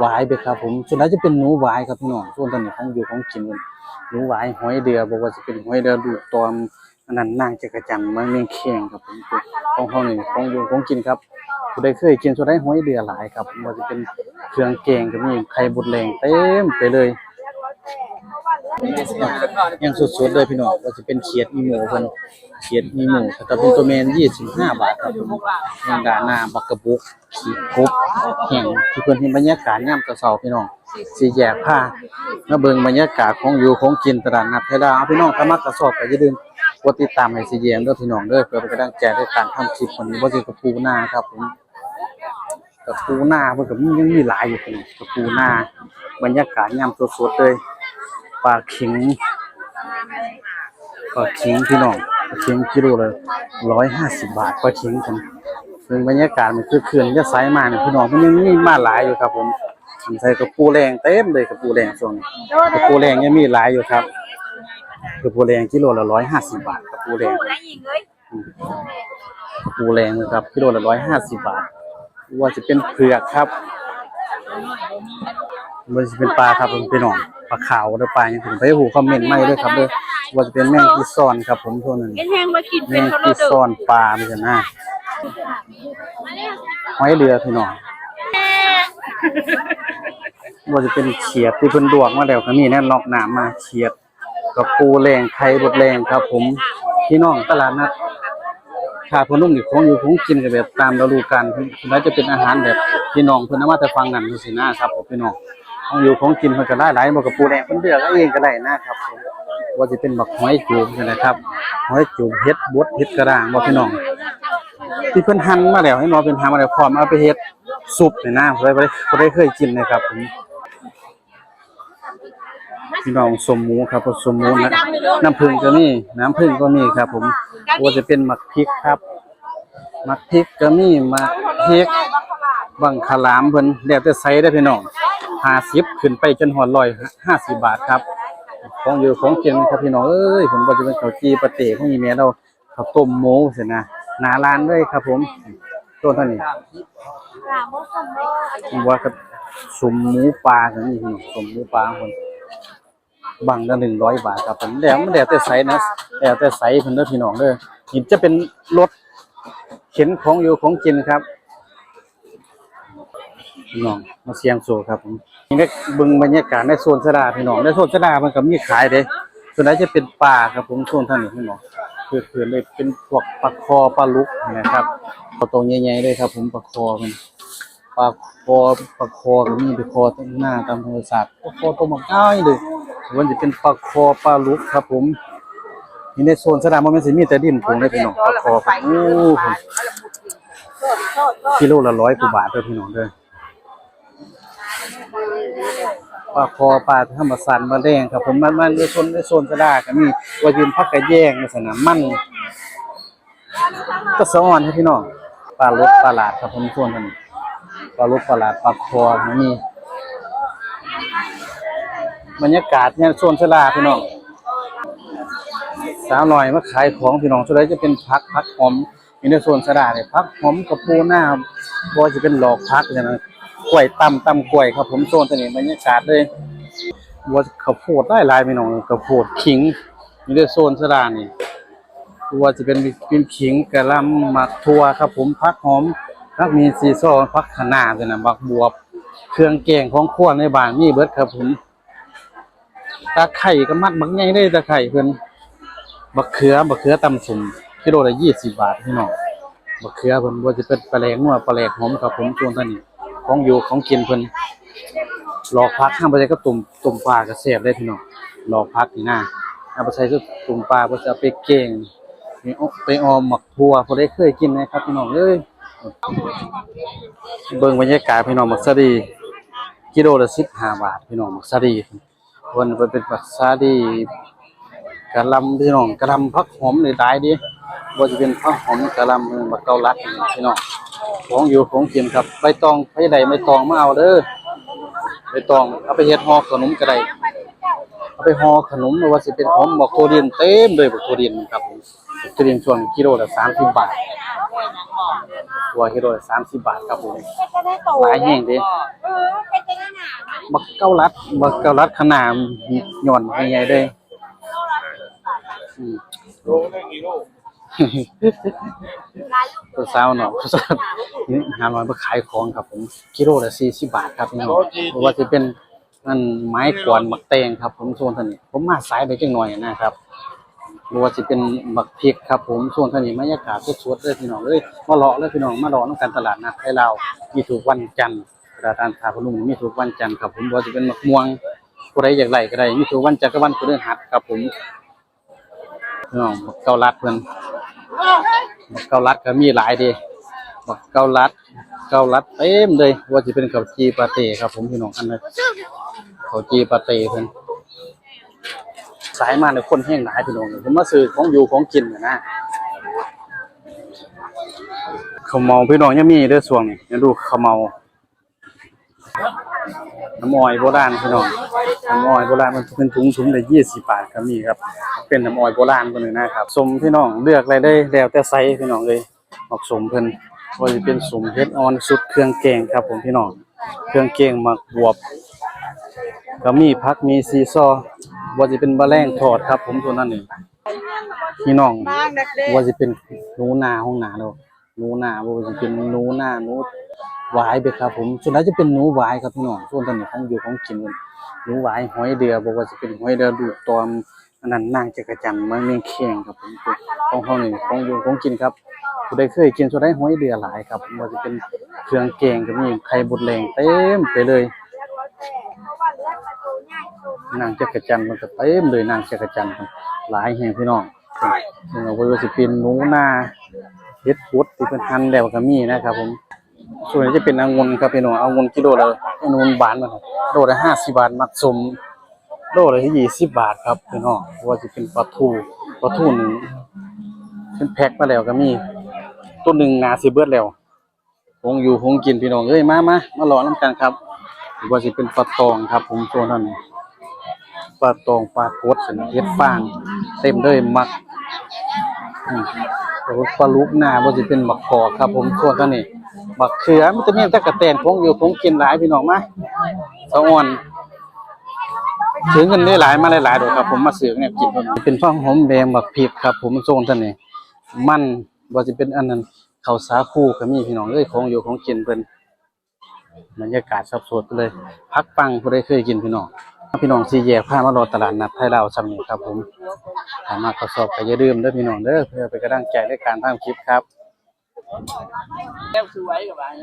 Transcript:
หวายไปครับ ผมส่วนใหญ่จะเป็นหนูหวายครับพี่น้องส่วนตอนนี้ของอยู่ของกินมันหนูหวายหอยเดือบอกว่าจะเป็นหอยเดือดูตอมอันนั้นนางจักรจันทร์มันเมียงเคียงครับผมของเขานี่ของอยู่ของกินครับผู้ใดเคยกินส่วนใดหอยเดือหลายครับว่าจะเป็นเครื่องแกงก็มีไข่บดแรงเต็มไปเลย ยังสดๆเลยพี่น้องว่าจะเป็นเขียดอีหมูเพิ่นเขียดอีหมูแต่เป็นตัวแมน25 บาทครับผมแมงดาหน้าบักกะบุกขี้กบแห้งที่เพิ่นเห็นบรรยากาศยามเช้าๆพี่น้องสิแยกผ้ามาเบิ่งบรรยากาศของอยู่ของกินตลาดนัดไทยดาวพี่น้องถ้ามักกระสอบก็อย่าลืมกดติดตามให้สิแยงเด้อพี่น้องเด้อเพื่อเป็นกำลังใจในการทำคลิปวันนี้บ่สิกับปูหน้าครับผมกับปูหน้าเพิ่นก็มียังมีหลายอยู่พี่น้องกับปูหน้าบรรยากาศยามสดๆเลย ปลาขิงปลาขิงพี่น้องปลาขิงกิโลละร้อยห้าสิบบาทปลาขิงกันซึ่งบรรยากาศมันคือเขื่อนจะไซมาเนี่ยพี่น้องมันยังมีมาหลายอยู่ครับ ผมผมใส่กระปูแรงเต็มเลยกระปูแรงช่วนกระปูแรงยังมีหลายอยู่ครับกระปูแรงกิโลละร้อยห้าสิบบาทกระปูแรงกระปูแรงนะครับกิโลละร้อยห้าสิบบาท ว่าจะเป็นเผือกครับมันจะเป็นปลาครับพี่น้อง ปลาขาวหรือปลาอย่างผมไปหูคอมเมนต์ไม่ด้วยครับเด้อว่าจะเป็นแมงกีซอนครับ ผมตัวหนึงเอ็นแห้งมากินแมเป็นงเขากีเราเดิซอนปลาไม่ใช่นะหอยเรือพี่น้องว่าจะเป็นเขียดที่เพิ่นดวกมาแล้วก็มีแน่นอกหนามมาเขียดกับปูแรงไข่บดแรงครับ ผมพี่น้องตลาดนัดขาพนุ่มนี่ของอยู่ของกินกันแบบตามฤดูกาลแล้วจะเป็นอาหารแบบพี่น้องเพิ่นเอามาแต่ฟังนั่นจังซี่นะครับผมพี่น้อง ของอยู่ของกินเพิ่นก็ได้หลายบ่กับปูแดงเพิ่นเลือกเอาเองก็ได้นะครับผมว่าสิเป็นบักหอยจูบนี่นะครับหอยจูบเฮ็ดบดเฮ็ดกระด้างบ่พี่น้อง ที่เพิ่นหั่นมาแล้วให้น้อเป็นหั่นมาแล้วพร้อมเอาไปเฮ็ดซุปนี่นะบ่ได้บ่ได้บ่ได้เคยกินนะครับผมพี่น้องสมหมูครับสมหมูนะน้ำผึ้งก็มีน้ำผึ้งก็มีครับ ผมว่าจะเป็นหมักพริกครับหมักพริกก็มีหมักพริกบังคลามเพิ่นแล้วแต่ไซส์ได้พี่น้อง 50ขึ้นไปจนฮอด150บาทครับของอยู่ของกินครับพี่น้องเอ้ยผมบ่จะเป็นข้าวจีปลาเต้ของอีแม่เราข้าวต้มหมูเสินะหนาร้านเลยครับ ผมต้นเท่านี้ผมว่ากับสมหมูปลากันนี่ห้อสมหมูปลาคนบังละ100บาทครับผมแล้วมันแล้วแต่ไซส์นะแล้วแต่ไซส์เพิ่นเด้อพี่น้องเด้อนี่จะเป็นรถเข็นของอยู่ของกินครับ พี่น้องมาเสียงโซครับผมนี่ได้บิ่งบรรยากาศในโซนสะดาพี่น้องในโซนสะดามันก็มีขายเด้ส่วนใหญ่จะเป็นปลาครับผมโซนท่านนี้พี่น้องคือคือเลยเป็นพวกปลาคอปลาลุกนะครับปลาตัวใหญ่ๆเลยครับ ผมปลาคอมันปลาคอปลาคอก็มีปลาคอตั้งหน้าตามธรรมชาติปลาคอตัวมันง่ายเลยมันจะเป็นปลาคอปลาลุกครับ ผมนี่ในโซนสะดามันสิมีแต่ดินผงเลยพี่น้องปลาคอโอ้ผมกิโลละร้อยกว่าบาทเด้อพี่น้องเด้อ ปลาคอปลาธรรมสันมาแดงครับ ผมมันมันในโซนในโซนกระดาก็มีว่ายืนพักกระแยงในสนามมันก็สะอ่อนให้พี่น้องปลาลดปลาหลาดครับผมส่วนกันปลาลดปลาหลาดปลาคอมีบรรยากาศเนี่ยโซนสลาพี่น้องสาวหน่อยมาขายของพี่น้องส่วนใหญ่จะเป็นพักพักหอมอยู่ในโซนสลาเนี่ยพักหอมกับปูหน้าบ่จะเป็นหลอกพักอย่างนั้น กล้วยตำตำกล้วยครับ ผมโซนตัวนี้บรรยากาศเลยว่าข้าวโพดได้ลายพี่น้องข้าวโพดขิงนี่ด้วยโซนสระดานี่ว่าจะเป็นเป็นขิงกระลำหมักทัวครับ ผมผักหอมผักมีซีซอผักคะน้าด้วยนะบักบวบ เครื่องแกงของครัวในบ้านมีเบิดครับผมตาไข่ก็มัดบักใหญ่เลยตาไข่เพิ่นบักเขือบักเขือตำสุ่มกิโลละ20บาทพี่น้องบักเขือเพิ่นว่าจะเป็นปลาแหลงนัวปลาแหลกหอมครับผมโซนตัวนี้ ของอยู่ของกินเพิ่นหลอกพักข้างไปใช้ก็ตุ่มตุ่มปลากระเสียบได้พี่น้องหลอกพักนี่นะเอาไปใช้ก็ตุ่มปลาเพื่อจะเอาไปเก่งนี่เอาไปออมหมักทัวพอได้เคยกินนะครับพี่น้องเอ้ยเบิ่งบรรยากาศพี่น้องหมักซาดีกิโลละ15บห้าบาทพี่น้องหมักซาดีเพิ่นเพิ่นเป็นหมักซาดีกะลำพี่น้องกะลำผักหอมนี่ได้ดิบ่จะเป็นผักหอมกะลำบักเกาลัดพี่น้อง ของอยู่ของกินครับใบตองไปใดใบตองมาเอาเด้อใบตองเอาไปเฮ็ดห่อขนมก็ได้เอาไปห่อขนมหรือว่าสิเป็นหอมบอกโคเรียนเต็มเลยบอกโคเรียนครับผมโคเรียนช่วงกิโลละ30บบาทตัวกิโลละ30บบาทครับผมหลายแห่งเด้เออเป็นยังไงเกาลัดบักเกาลัดขนาดหย่อนใหญ่ๆเลยโลนึงกี่โล ตัวสาวเนาะนี่หาร้อยมาขายของครับผมกิโลละ40บาทครับพี่น้องเพราะว่าจะเป็นนั่นไม้กวนหมักแตงครับ ผมส่วนท่านนี้ผมมาสายไปจังหน่อยนะครับหรือว่าจะเป็นหมักพริกครับ ผมส่วนท่านนี้บรรยากาศสดๆเลยพี่น้องเอ้ยมาเลาะเลยพี่น้องมาเลาะน้ำกันตลาดนัดไทยลาวมีทุกวันจันทร์ตลาดนัดทาพนุ่มมีทุกวันจันทร์ครับผมบ่ว่าจะเป็นหมักม่วงผู้ใดอยากไล่ก็ได้มีทุกวันจันทร์กับวันพฤหัสครับผมพี่น้องบักเกาลัดเพิ่น บักเกาลัดก็มีหลายดีบักเกาลัด เกาลัดเต็มเลย ว่าจะเป็นข้าวจีปาเต้ครับผมพี่น้องอันนี้ข้าวจีปาเต้เพิ่นสายมาเลยคนแห้งหลายพี่น้องผมมาซื้อของอยู่ของกินน่ะนะข้าวเมาพี่น้องยังมีเด้อส่วงนี่ยังดูข้าวเมา น้ำอ้อยโบราณพี่น้องน้ำอ้อยโบราณมันเป็นถุงถุงละยี่สิบบาทก็มีครับ เป็นน้ำอ้อยโบราณตัวหนึ่งนะครับสมพี่น้องเลือกอะไรได้แล้วแต่ไซส์พี่น้องเลยเหมาะสมเพิ่นว่าจะเป็นสมเฮ็ดออนสุดเครื่องแกงครับ ผมพี่น้อง เครื่องแกงหมักบวบก็มีผักมีซีซอว่าจะเป็นบะแรงทอดครับ ผมตัวนั้นนี่พี่น้องว่าจะเป็นหนูนาห้องนาเนาะหนูนาว่าจะเป็นหนูนาหนู หวายไปครับผมส่วนนั้นจะเป็นหนูหวายครับพี่น้องส่วนตัวนี้ของอยู่ของกินเพิ่นหนูหวายหอยเดือบอกว่าจะเป็นหอยเดือดูดตอมอันนั้นนางจักรจันทร์มันเมียงเคียงครับผมของเขานี่ของอยู่ของกินครับผู้ใดเคยกินส่วนใดหอยเดือหลายครับว่าจะเป็นเครื่องแกงก็มีไข่บดแรงเต็มไปเลยนางจักรจันทร์มันก็เต็มเลยนางจักรจันทร์หลายแห่งพี่น้องเพิ่นเอาไว้ว่าสิเป็นหนูนาเฮ็ดพุดที่เพิ่นหั่นแล้วก็มีนะครับผม ส่วนนี้จะเป็นองุ่นครับพี่น้ององุ่นกิโลละองุ่นบานมันครับโลละ50บาทมักสมโลละ20บาทครับพี่น้องว่าสิเป็นปลาทูปลาทูหนึ่งเป็นแพ็คมาแล้วก็มีตัวหนึ่งนาสิเบิดแล้วคงอยู่คงกินพี่น้องเอ้ยมามามาหล่องนํกันครับว่าสิเป็นปลาตองครับ ผมโซนนั้นปลาตองปลากดสันเฮ็ดฟาง เต็มเลยมัก อืมแล้วก็ปลาลูกหน้าบ่สิเป็นบักกอกครับ ผมส่วนตัวนี้บักเขือมันจะมีแต่กระแตนของอยู่ของกินหลายพี่น้องมาสะอ่อนถึงกันได้หลายมาหลายๆดอกครับ ผมมาซื้อเนี่ยกินตัวนี้เป็นฟังหอมแดงบักพริกครับ ผมโซนตัวนี้มันบ่สิเป็นอันนั้นข้าวสาคูก็มีพี่น้องเอ้ยของอยู่ของกินเพิ่นบรรยากาศสดๆไปเลยพักปังผู้ใดเคยกินพี่น้อง พี่น้องสี่แยกผ้ามารอตลาดนัดไทยเราสำนีครับผมถามมาก็สอบก็อย่าลืมด้วยพี่น้องเด้อเพื่อไปกระด้างใจในการทำคลิปครับแก้วสวยกับบ้าน